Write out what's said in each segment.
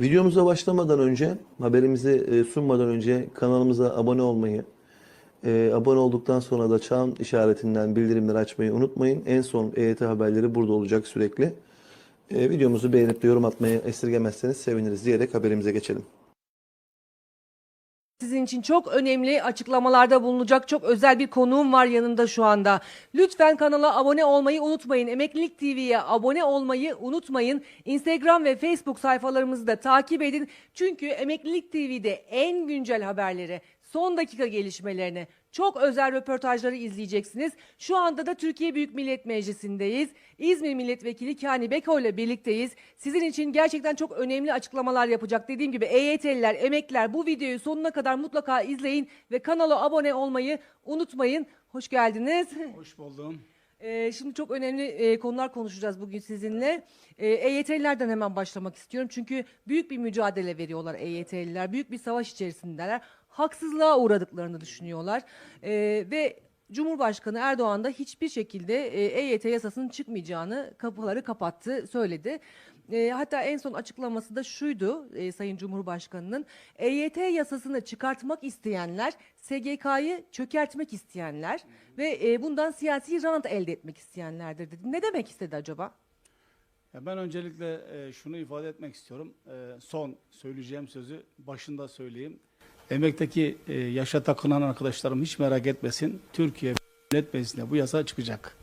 Videomuza başlamadan önce, haberimizi e, sunmadan önce kanalımıza abone olmayı, e, abone olduktan sonra da çan işaretinden bildirimleri açmayı unutmayın. En son EYT haberleri burada olacak sürekli. E, videomuzu beğenip de yorum atmayı esirgemezseniz seviniriz diyerek haberimize geçelim. Sizin için çok önemli açıklamalarda bulunacak çok özel bir konuğum var yanında şu anda. Lütfen kanala abone olmayı unutmayın. Emeklilik TV'ye abone olmayı unutmayın. Instagram ve Facebook sayfalarımızı da takip edin. Çünkü Emeklilik TV'de en güncel haberleri, son dakika gelişmelerini, çok özel röportajları izleyeceksiniz. Şu anda da Türkiye Büyük Millet Meclisi'ndeyiz. İzmir Milletvekili Kani Beko ile birlikteyiz. Sizin için gerçekten çok önemli açıklamalar yapacak. Dediğim gibi EYT'liler, emekliler bu videoyu sonuna kadar mutlaka izleyin ve kanala abone olmayı unutmayın. Hoş geldiniz. Hoş buldum. Ee, şimdi çok önemli e, konular konuşacağız bugün sizinle. Ee, EYT'lilerden hemen başlamak istiyorum. Çünkü büyük bir mücadele veriyorlar EYT'liler. Büyük bir savaş içerisindeler. Haksızlığa uğradıklarını düşünüyorlar. Ee, ve Cumhurbaşkanı Erdoğan da hiçbir şekilde e, EYT yasasının çıkmayacağını kapıları kapattı, söyledi. E, hatta en son açıklaması da şuydu e, Sayın Cumhurbaşkanı'nın. EYT yasasını çıkartmak isteyenler, SGK'yı çökertmek isteyenler ve e, bundan siyasi rant elde etmek isteyenlerdir dedi. Ne demek istedi acaba? Ya ben öncelikle e, şunu ifade etmek istiyorum. E, son söyleyeceğim sözü başında söyleyeyim. Emekteki e, yaşa takılan arkadaşlarım hiç merak etmesin. Türkiye Millet Meclisi'nde bu yasa çıkacak.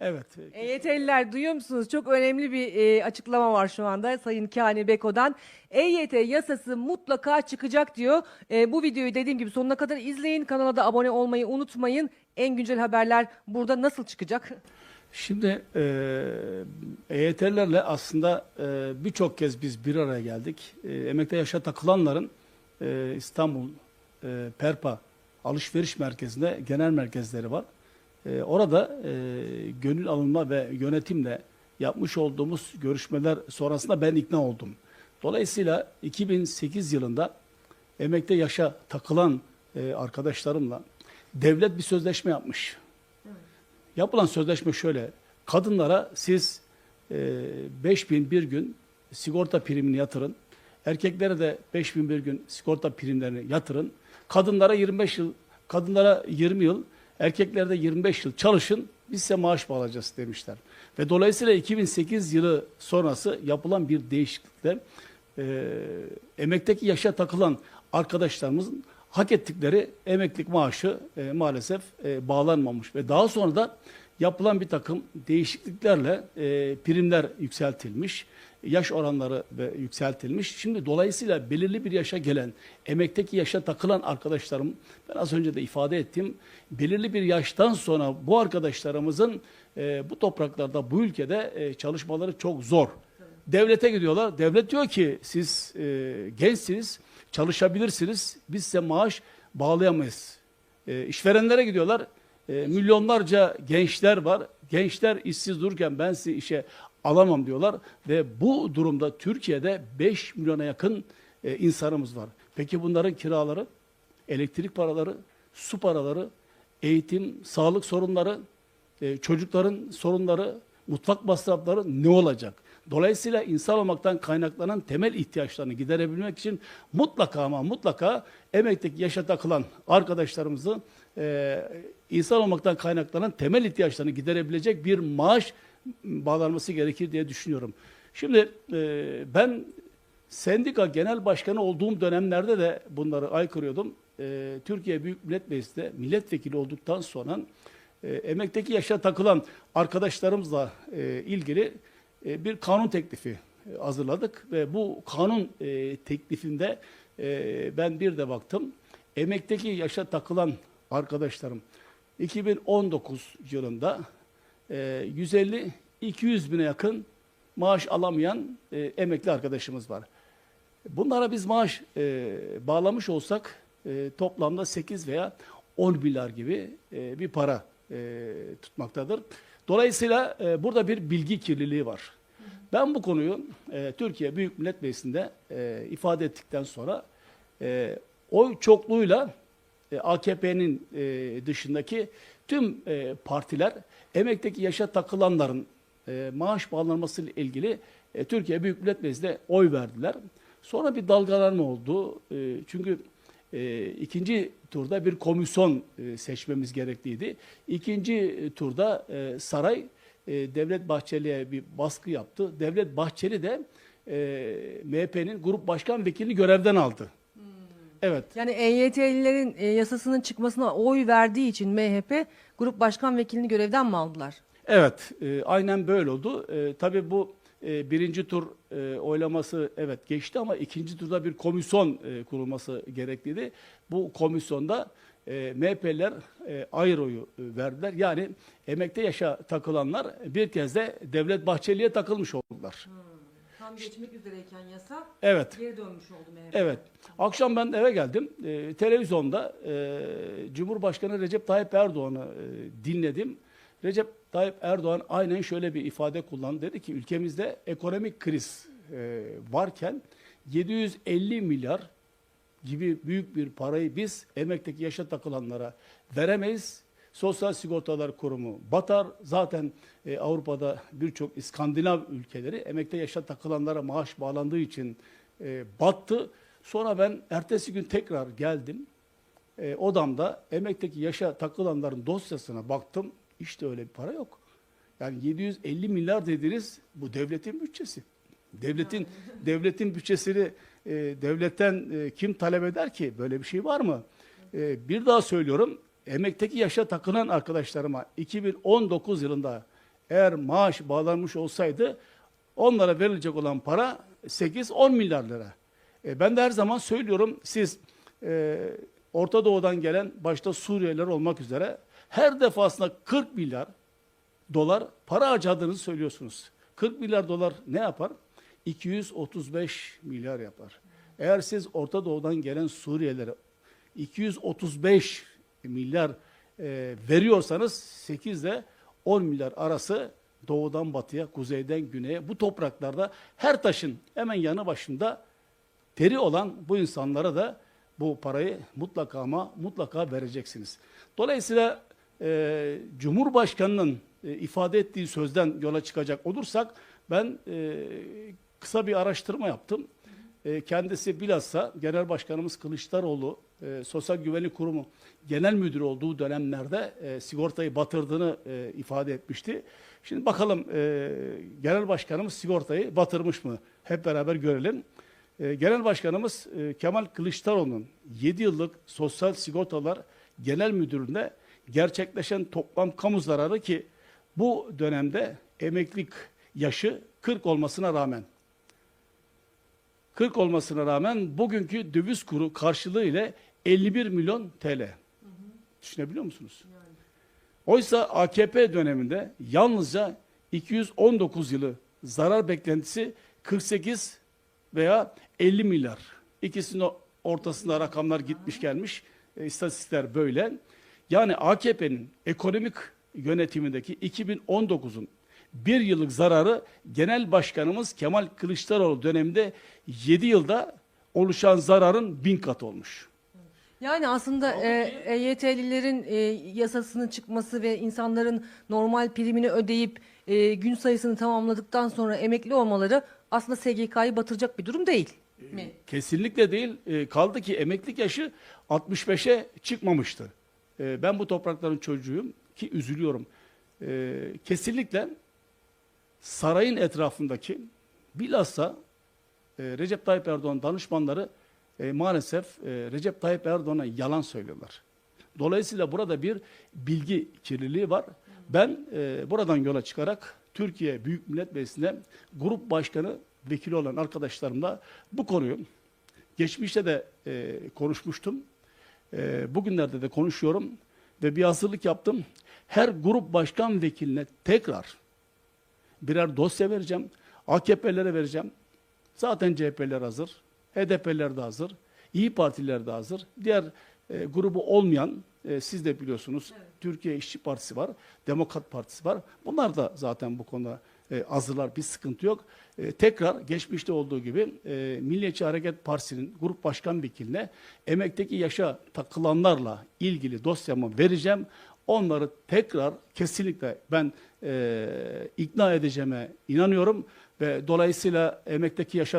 Evet. EYT'liler duyuyor musunuz? Çok önemli bir e, açıklama var şu anda Sayın Kani Beko'dan. EYT yasası mutlaka çıkacak diyor. E, bu videoyu dediğim gibi sonuna kadar izleyin. Kanala da abone olmayı unutmayın. En güncel haberler burada nasıl çıkacak? Şimdi e, EYT'lerle aslında e, birçok kez biz bir araya geldik. E, emekte yaşa takılanların e, İstanbul e, Perpa alışveriş merkezinde genel merkezleri var. E, orada e, gönül alınma ve yönetimle yapmış olduğumuz görüşmeler sonrasında ben ikna oldum. Dolayısıyla 2008 yılında emekte yaşa takılan e, arkadaşlarımla devlet bir sözleşme yapmış. Yapılan sözleşme şöyle. Kadınlara siz e, 5000 bir gün sigorta primini yatırın. Erkeklere de 5000 bir gün sigorta primlerini yatırın. Kadınlara 25 yıl, kadınlara 20 yıl, erkeklere de 25 yıl çalışın. Biz size maaş bağlayacağız demişler. Ve dolayısıyla 2008 yılı sonrası yapılan bir değişiklikle e, emekteki yaşa takılan arkadaşlarımızın hak ettikleri emeklilik maaşı e, maalesef e, bağlanmamış ve daha sonra da yapılan bir takım değişikliklerle e, primler yükseltilmiş, yaş oranları yükseltilmiş. Şimdi dolayısıyla belirli bir yaşa gelen, emekteki yaşa takılan arkadaşlarım, ben az önce de ifade ettim, belirli bir yaştan sonra bu arkadaşlarımızın e, bu topraklarda, bu ülkede e, çalışmaları çok zor. Devlete gidiyorlar. Devlet diyor ki siz e, gençsiniz, çalışabilirsiniz. Biz size maaş bağlayamayız. E, işverenlere gidiyorlar. E, milyonlarca gençler var. Gençler işsiz dururken ben sizi işe alamam diyorlar. Ve bu durumda Türkiye'de 5 milyona yakın e, insanımız var. Peki bunların kiraları, elektrik paraları, su paraları, eğitim, sağlık sorunları, e, çocukların sorunları, mutfak masrafları ne olacak? Dolayısıyla insan olmaktan kaynaklanan temel ihtiyaçlarını giderebilmek için mutlaka ama mutlaka emekteki yaşa takılan arkadaşlarımızı e, insan olmaktan kaynaklanan temel ihtiyaçlarını giderebilecek bir maaş bağlanması gerekir diye düşünüyorum. Şimdi e, ben sendika genel başkanı olduğum dönemlerde de bunları aykırıyordum. E, Türkiye Büyük Millet Meclisi'nde milletvekili olduktan sonra e, emekteki yaşa takılan arkadaşlarımızla e, ilgili e, bir kanun teklifi e, hazırladık ve bu kanun e, teklifinde ben bir de baktım. Emekteki yaşa takılan arkadaşlarım 2019 yılında e, 150-200 bine yakın maaş alamayan emekli arkadaşımız var. Bunlara biz maaş bağlamış olsak toplamda 8 veya 10 milyar gibi bir para tutmaktadır. Dolayısıyla e, burada bir bilgi kirliliği var. Ben bu konuyu e, Türkiye Büyük Millet Meclisi'nde e, ifade ettikten sonra e, oy çokluğuyla e, AKP'nin e, dışındaki tüm e, partiler emekteki yaşa takılanların e, maaş bağlanması ile ilgili e, Türkiye Büyük Millet Meclisi'nde oy verdiler. Sonra bir dalgalanma oldu. E, çünkü e, ikinci turda bir komisyon e, seçmemiz gerekliydi. İkinci e, turda e, saray e, Devlet Bahçeli'ye bir baskı yaptı. Devlet Bahçeli de e, MHP'nin grup başkan vekilini görevden aldı. Evet. Yani EYT'lilerin e, yasasının çıkmasına oy verdiği için MHP grup başkan vekilini görevden mi aldılar? Evet, e, aynen böyle oldu. E, tabii bu e, birinci tur e, oylaması evet geçti ama ikinci turda bir komisyon e, kurulması gerekliydi. Bu komisyonda e, MHP'liler e, ayrı oyu e, verdiler. Yani emekte yaşa takılanlar bir kez de Devlet Bahçeli'ye takılmış oldular. Tam geçmek üzereyken yasa Evet. geri dönmüş oldu MHP. Evet. Akşam ben eve geldim. Ee, televizyonda e, Cumhurbaşkanı Recep Tayyip Erdoğan'ı e, dinledim. Recep Tayyip Erdoğan aynen şöyle bir ifade kullandı. Dedi ki ülkemizde ekonomik kriz e, varken 750 milyar gibi büyük bir parayı biz emekteki yaşa takılanlara veremeyiz. Sosyal Sigortalar Kurumu batar. Zaten e, Avrupa'da birçok İskandinav ülkeleri emekte yaşa takılanlara maaş bağlandığı için e, battı. Sonra ben ertesi gün tekrar geldim. E, odamda emekteki yaşa takılanların dosyasına baktım. İşte öyle bir para yok. Yani 750 milyar dediniz bu devletin bütçesi. Devletin devletin bütçesini e, devletten e, kim talep eder ki? Böyle bir şey var mı? E, bir daha söylüyorum. Emekteki yaşa takılan arkadaşlarıma 2019 yılında eğer maaş bağlanmış olsaydı onlara verilecek olan para 8-10 milyar lira. E, ben de her zaman söylüyorum siz e, Orta Doğu'dan gelen başta Suriyeliler olmak üzere her defasında 40 milyar dolar para harcadığınızı söylüyorsunuz. 40 milyar dolar ne yapar? 235 milyar yapar. Eğer siz Orta Doğu'dan gelen Suriyelilere 235 milyar e, veriyorsanız 8 ile 10 milyar arası doğudan batıya, kuzeyden güneye bu topraklarda her taşın hemen yanı başında teri olan bu insanlara da bu parayı mutlaka ama mutlaka vereceksiniz. Dolayısıyla e, Cumhurbaşkanı'nın e, ifade ettiği sözden yola çıkacak olursak ben e, kısa bir araştırma yaptım. E, kendisi bilhassa Genel Başkanımız Kılıçdaroğlu e, Sosyal Güvenlik Kurumu Genel Müdürü olduğu dönemlerde e, sigortayı batırdığını e, ifade etmişti. Şimdi bakalım e, Genel Başkanımız sigortayı batırmış mı? Hep beraber görelim. E, Genel Başkanımız e, Kemal Kılıçdaroğlu'nun 7 yıllık Sosyal Sigortalar Genel Müdürlüğünde gerçekleşen toplam kamu zararı ki bu dönemde emeklilik yaşı 40 olmasına rağmen 40 olmasına rağmen bugünkü döviz kuru karşılığı ile 51 milyon TL. Düşünebiliyor musunuz? Oysa AKP döneminde yalnızca 219 yılı zarar beklentisi 48 veya 50 milyar. İkisinin ortasında rakamlar gitmiş gelmiş. E, istatistikler böyle. Yani AKP'nin ekonomik yönetimindeki 2019'un bir yıllık zararı Genel Başkanımız Kemal Kılıçdaroğlu döneminde 7 yılda oluşan zararın bin kat olmuş. Yani aslında e, EYT'lilerin e, yasasının çıkması ve insanların normal primini ödeyip e, gün sayısını tamamladıktan sonra emekli olmaları aslında SGK'yı batıracak bir durum değil mi? Kesinlikle değil. E, kaldı ki emeklilik yaşı 65'e çıkmamıştı. E, ben bu toprakların çocuğuyum ki üzülüyorum. E, kesinlikle sarayın etrafındaki bilhassa e, Recep Tayyip Erdoğan danışmanları e, maalesef e, Recep Tayyip Erdoğan'a yalan söylüyorlar. Dolayısıyla burada bir bilgi kirliliği var. Ben e, buradan yola çıkarak Türkiye Büyük Millet Meclisi'nde grup başkanı vekili olan arkadaşlarımla bu konuyu geçmişte de e, konuşmuştum. E, bugünlerde de konuşuyorum ve bir hazırlık yaptım. Her grup başkan vekiline tekrar birer dosya vereceğim. AKP'lere vereceğim. Zaten CHP'ler hazır. HDP'ler de hazır. İyi Partiler de hazır. Diğer e, grubu olmayan, e, siz de biliyorsunuz Türkiye İşçi Partisi var, Demokrat Partisi var. Bunlar da zaten bu konuda e, hazırlar, bir sıkıntı yok. E, tekrar geçmişte olduğu gibi e, Milliyetçi Hareket Partisi'nin grup başkan vekiline emekteki yaşa takılanlarla ilgili dosyamı vereceğim. Onları tekrar kesinlikle ben e, ikna edeceğime inanıyorum. ve dolayısıyla emekteki yaşa